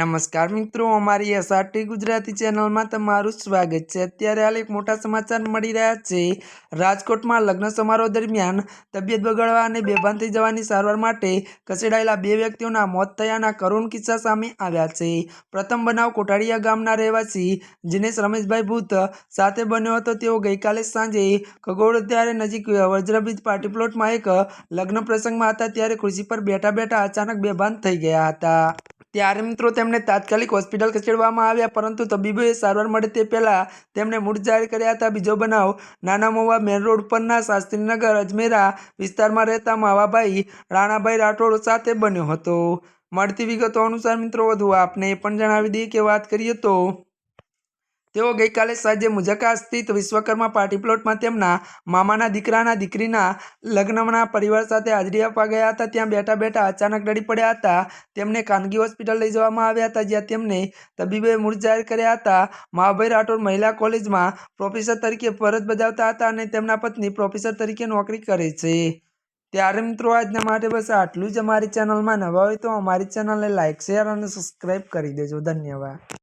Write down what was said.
નમસ્કાર મિત્રો, અમારી એસઆરટી ગુજરાતી ચેનલમાં તમારું સ્વાગત છે. અત્યારે હાલ એક મોટા સમાચાર મળી રહ્યા છે. રાજકોટમાં લગ્ન સમારોહ દરમિયાન તબિયત બગડવા અને બેભાન થઈ જવાની સારવાર માટે ખસેડાયેલા બે વ્યક્તિઓના મોત થયાના કરુણ કિસ્સા સામે આવ્યા છે. પ્રથમ બનાવ કોટાળિયા ગામના રહેવાસી દિનેશ રમેશભાઈ ભૂત સાથે બન્યો હતો. તેઓ ગઈકાલે સાંજે ખગોળધારે નજીક વજ્રબ્રિજ પાર્ટી પ્લોટમાં એક લગ્ન પ્રસંગમાં હતા. ત્યારે ખુરશી પર બેઠા બેઠા અચાનક બેભાન થઈ ગયા હતા. ત્યારે મિત્રો તેમને તાત્કાલિક હોસ્પિટલ ખસેડવામાં આવ્યા, પરંતુ તબીબોએ સારવાર મળે તે પહેલાં તેમણે મૂળ જાહેર કર્યા હતા. બીજો બનાવ નાના મોવા મેન રોડ પરના શાસ્ત્રીનગર, અજમેરા વિસ્તારમાં રહેતા માવાભાઈ રાણાભાઈ રાઠોડ સાથે બન્યો હતો. મળતી વિગતો અનુસાર મિત્રો વધુ આપને એ પણ જણાવી દઈએ કે વાત કરીએ તો તેઓ ગઈકાલે સાંજે મુજકા સ્થિત વિશ્વકર્મા પાર્ટી પ્લોટમાં તેમના મામાના દીકરાના દીકરીના લગ્નના પરિવાર સાથે હાજરી આપવા ગયા હતા. ત્યાં બેઠા બેઠા અચાનક રડી પડ્યા હતા. તેમને ખાનગી હોસ્પિટલ લઈ જવામાં આવ્યા હતા, જ્યાં તેમને તબીબોએ મૃત જાહેર કર્યા હતા. માભાઈ રાઠોડ મહિલા કોલેજમાં પ્રોફેસર તરીકે ફરજ બજાવતા હતા અને તેમના પત્ની પ્રોફેસર તરીકે નોકરી કરે છે. ત્યારે મિત્રો, આજના માટે બસ આટલું જ અમારી ચેનલમાં નવા હોય તો અમારી ચેનલને લાઇક શેર અને સબસ્ક્રાઈબ કરી દેજો. ધન્યવાદ.